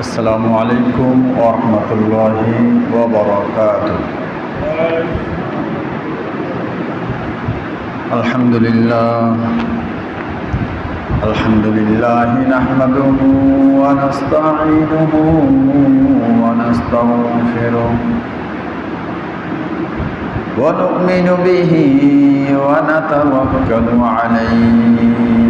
السلام عليكم ورحمة الله وبركاته الحمد لله الحمد لله نحمده ونستعينه ونستغفره ونؤمن به ونتوكل عليه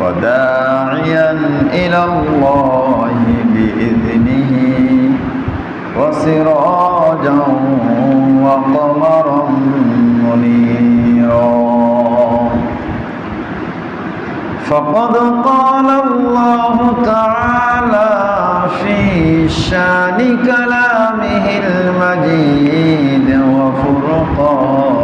وداعيا إلى الله بإذنه وسراجا وقمرا منيرا. فقد قال الله تعالى في شان كلامه المجيد وفرقانه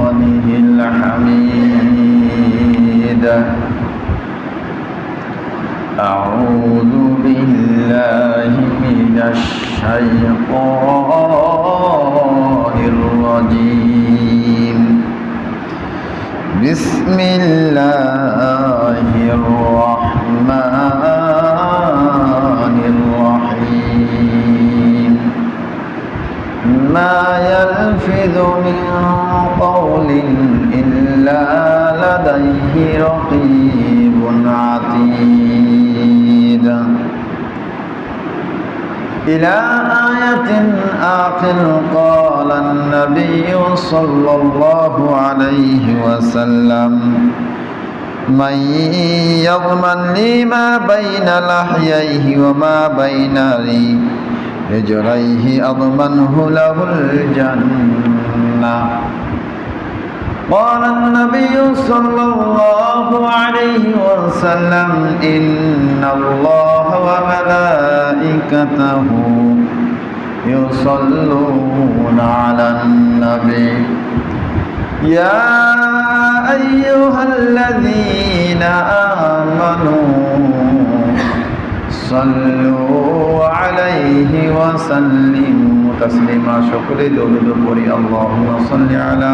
أعوذ بالله من الشيطان الرجيم بسم الله الرحمن الرحيم ما يلفظ من قول إلا لديه رقيب عتيد إلى آية آخر قال النبي صلى الله عليه وسلم من يضمن لي ما بين لحييه وما بين رجليه أضمنه له الجنة قال النبي صلى الله عليه وسلم إن الله وملائكته يصلون على النبي يا أيها الذين آمنوا صلوا عليه وسلموا تسليما شكر دولد اللهم صل على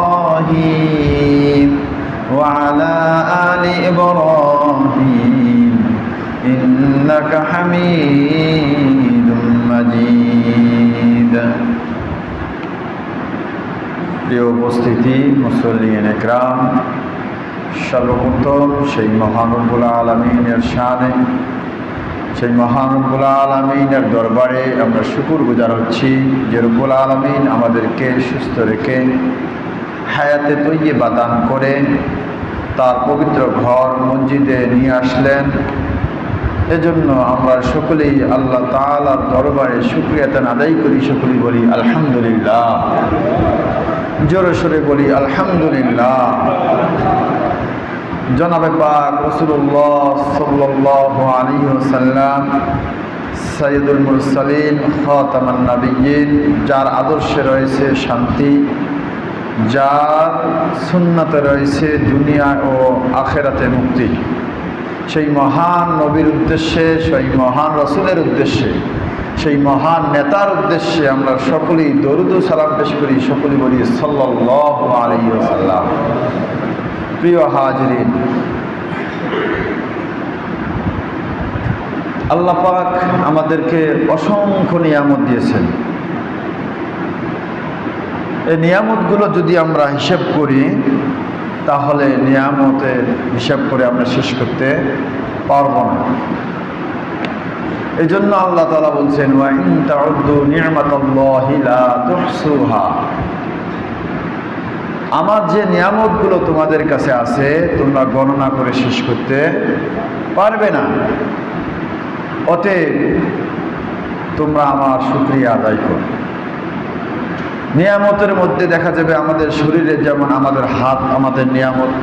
وعلى آل إبراهيم إنك حميد مجيد প্রিয় উপস্থিতি মুসল্লিন একরাম সর্বপ্রথম সেই মহানবুল আলমিনের শানে সেই মহানবুল আলমিনের দরবারে আমরা শুকুর গুজার হচ্ছি যে রুবুল আলমিন আমাদেরকে সুস্থ রেখে হায়াতে তৈয়ে বাদান করে তার পবিত্র ঘর মসজিদে নিয়ে আসলেন। এজন্য আমরা সকলেই আল্লাহ তালার দরবারে শুক্রিয়াতান আদায় করি, সকলেই বলি আলহামদুলিল্লাহ। জোরে সোরে বলি আলহামদুলিল্লাহ। জনাবে পাক রসুল্লাহ সাল্লাহ আলী সাল্লাম সৈয়দুল মুরসালিন, খতামান যার আদর্শে রয়েছে শান্তি যার সুন্নাতে রয়েছে দুনিয়া ও আখেরাতে মুক্তি। সেই মহান নবীর উদ্দেশ্যে, সেই মহান রসুলের উদ্দেশ্যে, সেই মহান নেতার উদ্দেশ্যে আমরা সকলেই দরুদ সালাম পেশ করি, সকলেই বলি সাল্লাহ প্রিয় হাজরিন, আল্লাহ পাক আমাদেরকে অসংখ্য নিয়ামত দিয়েছেন। এই নিয়ামতগুলো যদি আমরা হিসেব করি, তাহলে নিয়ামতের হিসাব করে আমরা শেষ করতে পারব না। এই জন্য আল্লাহ তালা বলছেন আমার যে নিয়ামতগুলো তোমাদের কাছে আছে, তোমরা গণনা করে শেষ করতে পারবে না। অতএব তোমরা আমার শুক্রিয়া আদায় করো। নিয়ামতের মধ্যে দেখা যাবে আমাদের শরীরে যেমন আমাদের হাত, আমাদের নিয়ামত,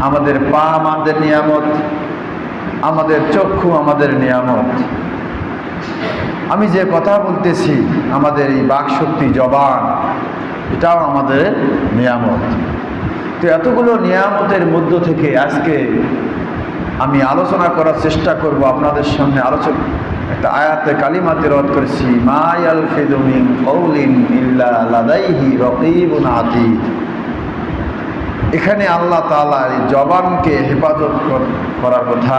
আমাদের পা আমাদের নিয়ামত, আমাদের চক্ষু আমাদের নিয়ামত। আমি যে কথা বলতেছি, আমাদের এই বাকশক্তি জবান, এটাও আমাদের নিয়ামত। তো এতগুলো নিয়ামতের মধ্য থেকে আজকে আমি আলোচনা করার চেষ্টা করব আপনাদের সামনে আলোচনা একটা আয়াতে কালিমাতে রদ করেছি মায়াল ফেদুমিন কৌলিন ইল্লা রকিবুন আতীত এখানে আল্লাহ তালা এই জবানকে হেফাজত করার কথা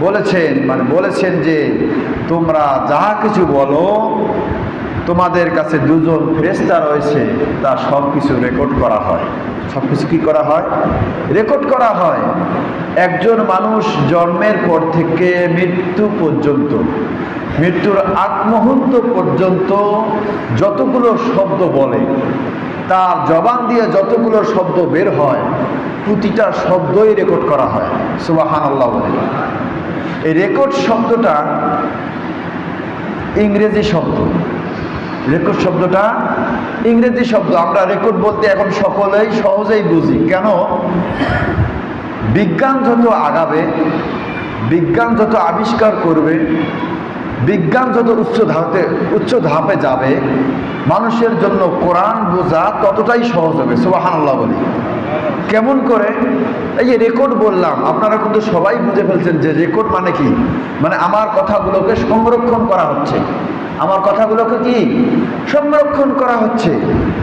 বলেছেন মানে বলেছেন যে, তোমরা যাহা কিছু বলো, তোমাদের কাছে দুজন ফেরেস্তা রয়েছে তা সব কিছু রেকর্ড করা হয়। সব কিছু কী করা হয়? রেকর্ড করা হয়। একজন মানুষ জন্মের পর থেকে মৃত্যু পর্যন্ত, মৃত্যুর আগ মুহূর্ত পর্যন্ত যতগুলো শব্দ বলে, তার জবান দিয়ে যতগুলো শব্দ বের হয়, প্রতিটা শব্দই রেকর্ড করা হয়। সুবাহান আল্লাহ বলে। এই রেকর্ড শব্দটা ইংরেজি শব্দ। রেকর্ড শব্দটা ইংরেজি শব্দ। আমরা রেকর্ড বলতে এখন সকলেই সহজেই বুঝি। কেন? বিজ্ঞান যত আগাবে, বিজ্ঞান যত আবিষ্কার করবে, বিজ্ঞান যত উচ্চ ধাপে উচ্চ ধাপে যাবে, মানুষের জন্য কোরআন বোঝা ততটাই সহজ হবে। সুবাহান আল্লাহ বলি। কেমন করে? এই যে রেকর্ড বললাম, আপনারা কিন্তু সবাই বুঝে ফেলছেন যে রেকর্ড মানে কি? মানে আমার কথাগুলোকে সংরক্ষণ করা হচ্ছে। আমার কথাগুলোকে কি? সংরক্ষণ করা হচ্ছে।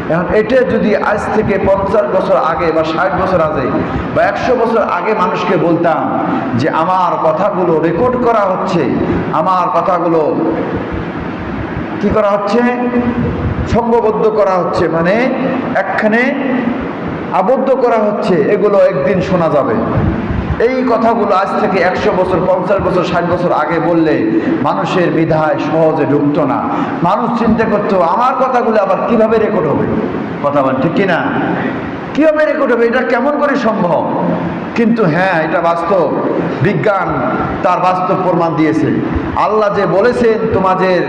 এখন এটা যদি আজ থেকে পঞ্চাশ বছর আগে বা ষাট বছর আগে বা একশো বছর আগে মানুষকে বলতাম যে আমার কথাগুলো রেকর্ড করা হচ্ছে, আমার কথাগুলো কি করা হচ্ছে? সঙ্গবদ্ধ করা হচ্ছে। মানে একখানে আবদ্ধ করা হচ্ছে, এগুলো একদিন শোনা যাবে। এই কথাগুলো আজ থেকে একশো বছর, পঞ্চাশ বছর, ষাট বছর আগে বললে মানুষের বিধায় সহজে ঢুকতো না। মানুষ চিন্তা করতো, আমার কথাগুলো আবার কীভাবে রেকর্ড হবে? কথা বল ঠিক কিনা? কীভাবে রেকর্ড হবে? এটা কেমন করে সম্ভব? কিন্তু হ্যাঁ এটা বাস্তব। বিজ্ঞান তার বাস্তব প্রমাণ দিয়েছে। আল্লাহ যে বলেছেন, তোমাদের,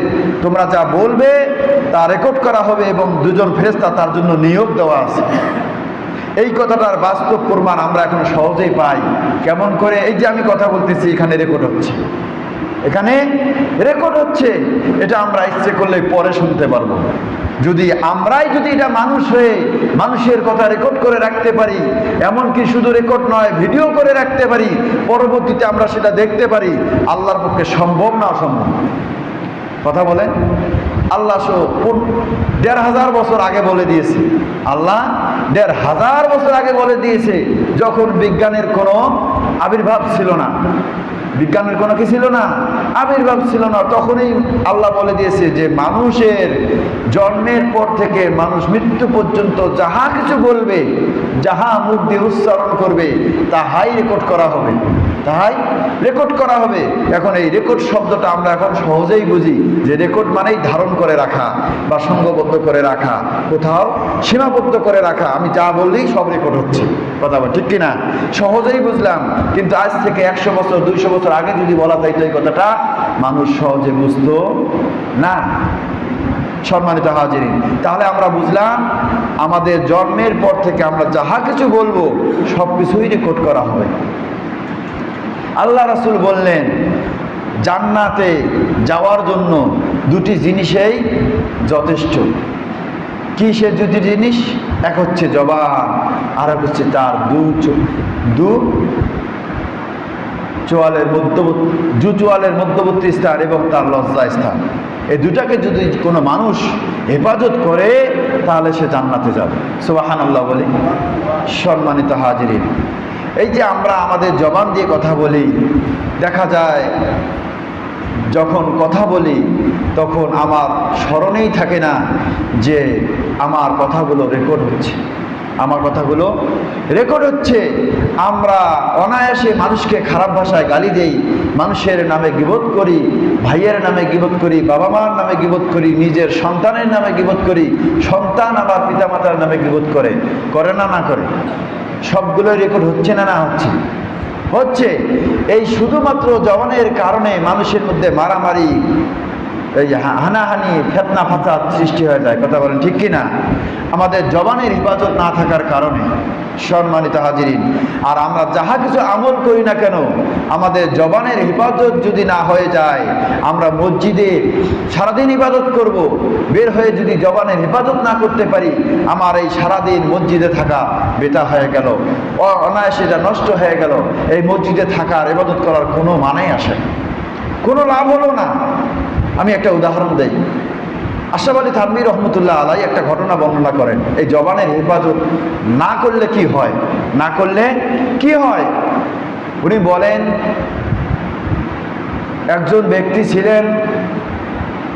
তোমরা যা বলবে তা রেকর্ড করা হবে এবং দুজন ফেরেস্তা তার জন্য নিয়োগ দেওয়া আছে। এই কথাটার বাস্তব প্রমাণ আমরা এখন সহজেই পাই। কেমন করে? এই যে আমি কথা বলতেছি, এখানে রেকর্ড হচ্ছে। এখানে রেকর্ড হচ্ছে। এটা আমরা ইচ্ছে করলে পরে শুনতে পারব। যদি আমরাই যদি এটা মানুষ হয়ে মানুষের কথা রেকর্ড করে রাখতে পারি এমনকি শুধু রেকর্ড নয় ভিডিও করে রাখতে পারি, পরবর্তীতে আমরা সেটা দেখতে পারি, আল্লাহর পক্ষে সম্ভব না অসম্ভব। কথা বলেন? আল্লাহ দেড় হাজার বছর আগে বলে দিয়েছে। আল্লাহ দেড় হাজার বছর আগে বলে দিয়েছে, যখন বিজ্ঞানের কোনো আবির্ভাব ছিল না। বিজ্ঞানের কোনো কি ছিল না? আবির্ভাব ছিল না। তখনই আল্লাহ বলে দিয়েছে যে, মানুষের জন্মের পর থেকে মানুষ মৃত্যু পর্যন্ত যাহা কিছু বলবে, যাহা মুখ দিয়ে উচ্চারণ করবে তাহাই রেকর্ড করা হবে। তাহাই রেকর্ড করা হবে। এখন এই রেকর্ড শব্দটা আমরা এখন সহজেই বুঝি যে রেকর্ড মানেই ধারণ করে রাখা বা সঙ্গবদ্ধ করে রাখা, কোথাও সীমাবদ্ধ করে রাখা। আমি যা বললেই সব রেকর্ড হচ্ছে। কথা ঠিক কিনা? সহজেই বুঝলাম। কিন্তু আজ থেকে একশো বছর, দুইশো বছর আগে যদি বলা যাইতো এই কথাটা, মানুষ সহজে বুঝতো না। সম্মানিত হাজিরিন, তাহলে আমরা বুঝলাম আমাদের জন্মের পর থেকে আমরা যাহা কিছু বলব সব কিছুই রেকর্ড করা হবে। আল্লাহ রাসুল বললেন, জান্নাতে যাওয়ার জন্য দুটি জিনিসেই যথেষ্ট। কি সে দুটি জিনিস? এক হচ্ছে জবান, আর এক হচ্ছে তার দু দু চোয়ালের মধ্যবর্তী জু চোয়ালের মধ্যবর্তী স্থান এবং তার লজ্জা স্থান। এই দুটাকে যদি কোনো মানুষ হেফাজত করে, তাহলে সে জান্নাতে যাবে। সুবাহান আল্লাহ বলি। সম্মানিত হাজিরিন এই যে আমরা আমাদের জবান দিয়ে কথা বলি, দেখা যায় যখন কথা বলি, তখন আমার স্মরণেই থাকে না যে আমার কথাগুলো রেকর্ড হচ্ছে। আমার কথাগুলো রেকর্ড হচ্ছে। আমরা অনায়াসে মানুষকে খারাপ ভাষায় গালি দেই, মানুষের নামে গিবোধ করি, ভাইয়ের নামে গিবোধ করি বাবা মার নামে গিবোধ করি, নিজের সন্তানের নামে গিবোধ করি, সন্তান আবার পিতামাতার নামে গিবোধ করে করে না না করে? সবগুলোই রেকর্ড হচ্ছে না না হচ্ছে? হচ্ছে। এই শুধুমাত্র জবানের কারণে মানুষের মধ্যে মারামারি এই হানাহানি, ফেতনা, ফাসাদ সৃষ্টি হয়ে যায়, কথা বলেন ঠিক কি না আমাদের জবানের হিফাজত না থাকার কারণে সম্মানিত হাজিরিন, আর আমরা যাহা কিছু আমল করি না কেন, আমাদের জবানের হেফাজত যদি না হয়ে যায়, আমরা মসজিদে সারাদিন ইবাদত করব, বের হয়ে যদি জবানের হেফাজত না করতে পারি, আমার এই সারাদিন মসজিদে থাকা বেতা হয়ে গেল, অনায়াসে এটা নষ্ট হয়ে গেল, এই মসজিদে থাকার ইবাদত করার কোনো মানেই আসে না। কোনো লাভ হলো না আমি একটা উদাহরণ দেই। আশাফ আলী থানবী রহমতুল্লাহ আলাই একটা ঘটনা বর্ণনা করেন। এই জবানের হেফাজত না করলে কি হয়? না করলে কি হয়? উনি বলেন, একজন ব্যক্তি ছিলেন,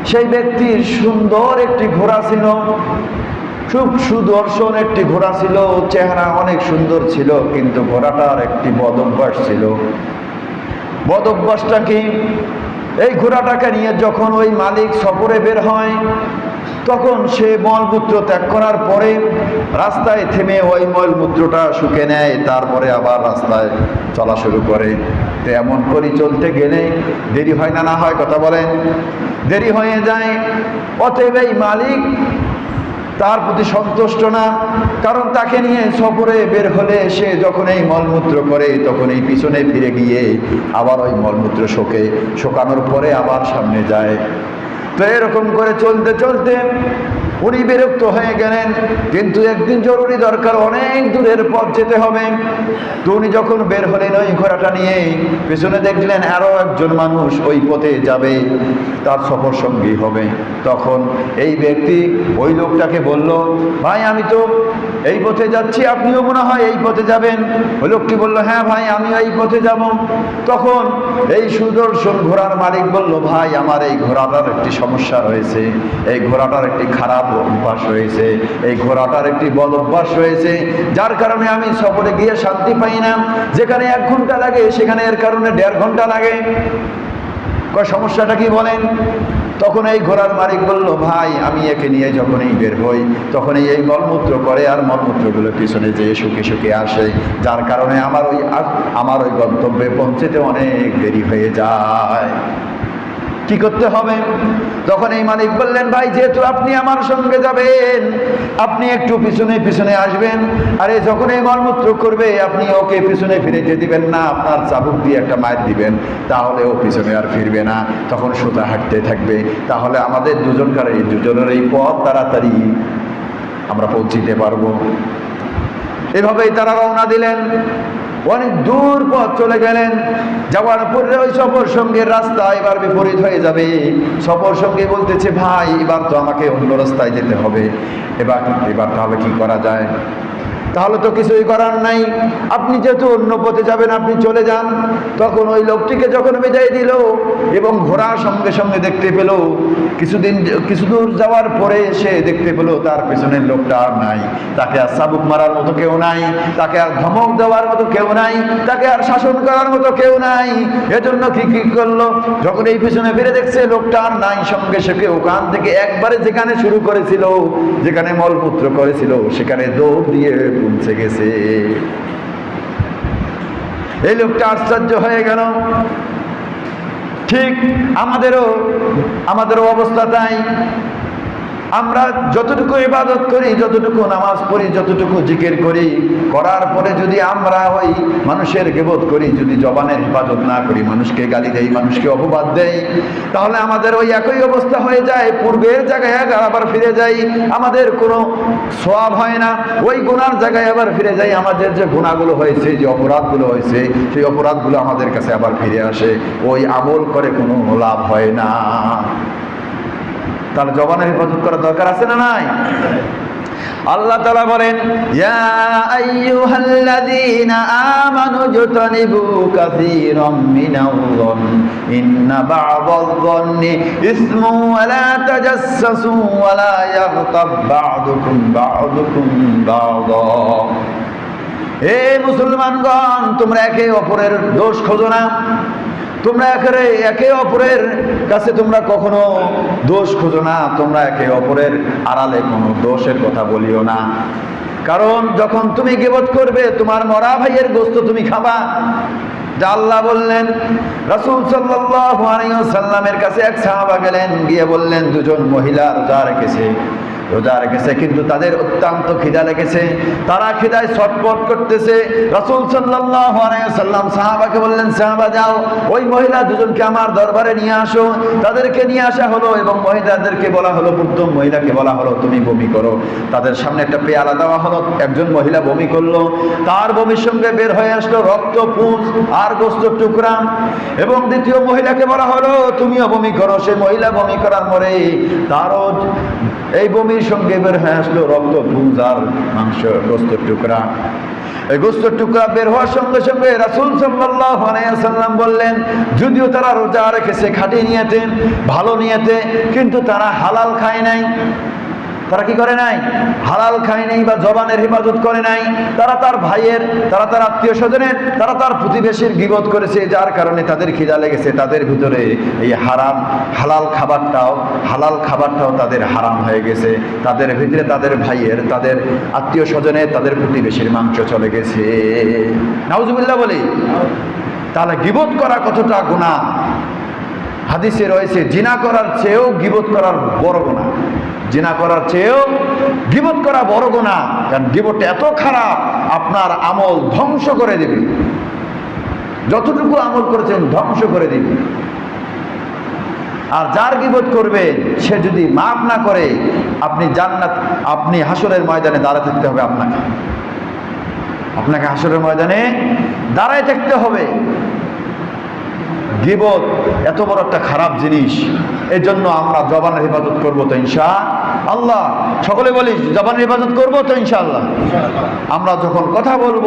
সেই ব্যক্তির সুন্দর একটি ঘোড়া ছিল, খুব সুদর্শন একটি ঘোড়া ছিল, চেহারা অনেক সুন্দর ছিল, কিন্তু ঘোড়াটার একটি বদ অভ্যাস ছিল। বদ অভ্যাসটা কি? এই ঘোড়াটাকে নিয়ে যখন ওই মালিক সফরে বের হয়, তখন সে মলমূত্র ত্যাগ করার পরে রাস্তায় থেমে ওই মলমূত্রটা শুকে নেয়, তারপরে আবার রাস্তায় চলা শুরু করে। তো এমন করে চলতে গেলে দেরি হয় না না হয়, কথা বলেন। দেরি হয়ে যায়, অতএব এই মালিক তার প্রতি সন্তুষ্ট না, কারণ তাকে নিয়ে সফরে বের হলে সে যখন এই মলমূত্র করে, তখন এই পিছনে ফিরে গিয়ে আবার ওই মলমূত্র শোকে, শোকানোর পরে আবার সামনে যায়। তো এরকম করে চলতে চলতে উনি বিরক্ত হয়ে গেলেন, কিন্তু একদিন জরুরি দরকার, অনেক দূরের পথ যেতে হবে। তো উনি যখন বের হলেন ওই ঘোড়াটা নিয়ে, পেছনে দেখলেন আরও একজন মানুষ ওই পথে যাবে, তার সফর সঙ্গী হবে। তখন এই ব্যক্তি ওই লোকটাকে বলল, ভাই, আমি তো এই পথে যাচ্ছি, আপনিও মনে হয় এই পথে যাবেন? ওই লোকটি বলল হ্যাঁ ভাই, আমিও এই পথে যাব। তখন এই সুদর্শন ঘোড়ার মালিক বলল, ভাই, আমার এই ঘোড়াটার একটি সমস্যা রয়েছে। এই ঘোড়াটার একটি খারাপ অভ্যাস রয়েছে, এই ঘোড়াটার একটি বদ অভ্যাস রয়েছে, যার কারণে আমি সফরে গিয়ে শান্তি পাই না। যেখানে এক ঘণ্টা লাগে, সেখানে এর কারণে দেড় ঘণ্টা লাগে। সমস্যাটা কি বলেন? তখন এই ঘোড়ার মালিক বলল, ভাই, আমি একে নিয়ে যখনই বের হই, তখনই এই মলমূত্র করে আর মলমূত্রগুলো পিছনে যেয়ে সুখে শুকে আসে। যার কারণে আমার ওই আমার ওই গন্তব্যে পৌঁছেতে অনেক দেরি হয়ে যায়। কি করতে হবে? তখন এই মালিক বললেন, ভাই, যেহেতু আপনি আমার সঙ্গে যাবেন, আপনি একটু পিছনে পিছনে আসবেন, আরে যখন এই মলমূত্র করবে, আপনি ওকে পিছনে ফিরে যেতে দিবেন না, আপনার চাবুক দিয়ে একটা মায়ের দিবেন, তাহলে ও পিছনে আর ফিরবে না। তখন সোজা হাঁটতে থাকবে। তাহলে আমাদের দুজনকার এই দুজনের এই পথ তাড়াতাড়ি আমরা পৌঁছিতে পারব। এভাবেই তারা রওনা দিলেন। অনেক দূর পথ চলে গেলেন। যাওয়ার পরে ওই সফর সঙ্গে রাস্তা এবার বিপরীত হয়ে যাবে। সফর সঙ্গে বলতেছে, ভাই, এবার তো আমাকে অন্য রাস্তায় যেতে হবে। এবার এবার তাহলে কি করা যায়? তাহলে তো কিছুই করার নাই। আপনি যেহেতু অন্য পথে যাবেন, আপনি চলে যান। তখন ওই লোকটিকে যখন বিদায় দিল এবং ঘোড়া সঙ্গে সঙ্গে দেখতে পেল, কিছুদিন কিছু দূর যাওয়ার পরে সে দেখতে পেল তার পেছনের লোকটা আর নাই। তাকে আর চাবুক মারার মতো কেউ নাই, তাকে আর ধমক দেওয়ার মতো কেউ নাই, তাকে আর শাসন করার মতো কেউ নাই। এজন্য কি কি করল? যখন এই পিছনে ফিরে দেখছে লোকটা আর নাই, সঙ্গে সঙ্গে ওখান থেকে একবারে যেখানে শুরু করেছিল, যেখানে মলমূত্র করেছিল, সেখানে দৌড় দিয়ে পৌঁছে গেছে। এই লোকটা আশ্চর্য হয়ে গেল। ঠিক আমাদেরও আমাদেরও অবস্থা তাই। আমরা যতটুকু ইবাদত করি, যতটুকু নামাজ পড়ি, যতটুকু জিকির করি, করার পরে যদি আমরা ওই মানুষের গেবত করি, যদি জবানের হেফাজত না করি, মানুষকে গালি দেই, মানুষকে অপবাদ দেই, তাহলে আমাদের ওই একই অবস্থা হয়ে যায়। পূর্বের জায়গায় আবার ফিরে যাই। আমাদের কোনো সওয়াব হয় না। ওই গুণার জায়গায় আবার ফিরে যাই। আমাদের যে গুণাগুলো হয়েছে, যে অপরাধগুলো হয়েছে, সেই অপরাধগুলো আমাদের কাছে আবার ফিরে আসে। ওই আমল করে কোনো লাভ হয় না। তাহলে জবানের হেফাজত করার দরকার আছে না নাই? আল্লাহ তালা বলেন হে মুসলমানগণ, তোমরা একে অপরের দোষ খোঁজো না। তোমরা একেবারে একে অপরের কাছে তোমরা কখনো দোষ খুঁজো না, তোমরা একে অপরের আড়ালে কোনো দোষের কথা বলিও না। কারণ যখন তুমি গেবত করবে, তোমার মরা ভাইয়ের গোস্ত তুমি খাবা। যা আল্লাহ বললেন, রাসূল আলাইহি সাল্লামের কাছে এক সাহাবা গেলেন, গিয়ে বললেন, দুজন মহিলা রোজা রেখেছে। রোজা রেখেছে, কিন্তু তাদের অত্যন্ত খিদা লেগেছে। তারা খিদায় ছটপট করতেছে। রসুল সাল্লাম সাহাবাকে বললেন, সাহাবা, যাও, ওই মহিলা দুজনকে আমার দরবারে নিয়ে আসো। তাদেরকে নিয়ে আসা হলো এবং মহিলাদেরকে বলা হলো, প্রথম মহিলাকে বলা হলো, তুমি বমি করো। তাদের সামনে একটা পেয়ালা দেওয়া হলো, একজন মহিলা বমি করল। তার বমির সঙ্গে বের হয়ে আসলো রক্ত, পুঁজ আর গোস্ত টুকরা। এবং দ্বিতীয় মহিলাকে বলা হলো, তুমিও বমি করো, সে মহিলা বমি করার পরে তারও এই বমির সঙ্গে বের হয়ে আসলো রক্ত পুঁজ আর মাংস, গোস্তের টুকরা। এই গোস্তের টুকরা বের হওয়ার সঙ্গে সঙ্গে রাসুল সাল্লাম বললেন, যদিও তারা রোজা রেখেছে, খাটি নিয়েতে, ভালো নিয়েতে, কিন্তু তারা হালাল খায় নাই। তারা কি করে নাই? হালাল খায় নাই বা জবানের হেফাজত করে নাই। তারা তার ভাইয়ের, তারা তার আত্মীয় স্বজনের, তারা তার প্রতিবেশীর গিবত করেছে, যার কারণে তাদের খিদা লেগেছে। তাদের ভিতরে এই হারাম, হালাল খাবারটাও হালাল খাবারটাও তাদের হারাম হয়ে গেছে। তাদের ভিতরে তাদের ভাইয়ের, তাদের আত্মীয় স্বজনের, তাদের প্রতিবেশীর মাংস চলে গেছে। নাউজুবিল্লাহ বলি, তাহলে গিবত করা কতটা গুণা হাদিসে রয়েছে, জিনা করার চেয়েও গিবত করার বড় গুণা জিনা করার চেয়েও গিবত করা বড় গোনা কারণ গিবতটা এত খারাপ, আপনার আমল ধ্বংস করে দেবে। যতটুকু আমল করেছেন ধ্বংস করে দিবে। আর যার গিবত করবে, সে যদি মাফ না করে, আপনি জান্নাত, আপনি হাসরের ময়দানে দাঁড়ায় থাকতে হবে আপনাকে। আপনাকে হাসরের ময়দানে দাঁড়ায় থাকতে হবে। গিবত এত বড় একটা খারাপ জিনিস। এর জন্য আমরা জবানের হেফাজত করব তো ইনশা আল্লাহ সকলে বলি জবানের হেফাজত করব তো ইনশাল্লাহ আমরা যখন কথা বলব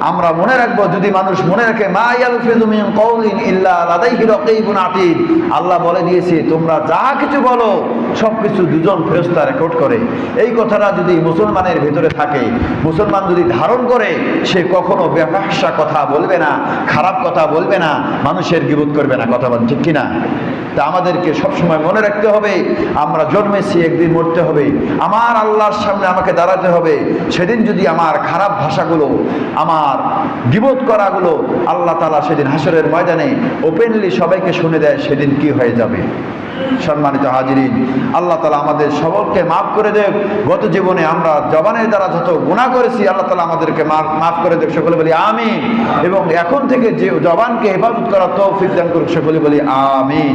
আমরা মনে রাখব যদি মানুষ মনে রাখে মা ইয়ালফিযু কওলিন ইল্লা লাদাইহি রাকীবুন আতীদ আল্লাহ বলে দিয়েছে তোমরা যা কিছু বলো সব কিছু দুজন ফেরেশতা রেকর্ড করে। এই কথাটা যদি মুসলমানের ভেতরে থাকে মুসলমান যদি ধারণ করে সে কখনো ব্যবসা কথা বলবে না খারাপ কথা বলবে না মানুষের গিবত করবে না। কথা বলেন ঠিক কিনা? তা আমাদেরকে সবসময় মনে রাখতে হবে। আমরা জন্মেছি, একদিন মরতে হবে। আমার আল্লাহর সামনে আমাকে দাঁড়াতে হবে। সেদিন যদি আমার খারাপ ভাষাগুলো, আমার গিবত করাগুলো আল্লাহ তালা সেদিন হাসরের ময়দানে ওপেনলি সবাইকে শুনে দেয়, সেদিন কি হয়ে যাবে? সম্মানিত হাজিরিন, আল্লাহ তালা আমাদের সকলকে মাফ করে দেব গত জীবনে আমরা জবানের দ্বারা যত গুণা করেছি, আল্লাহ তালা আমাদেরকে মাফ করে দেব সকলে বলি আমিন। এবং এখন থেকে যে জবানকে হেফাজত করা তৌফিক দান করুক, সকলে বলি আমিন।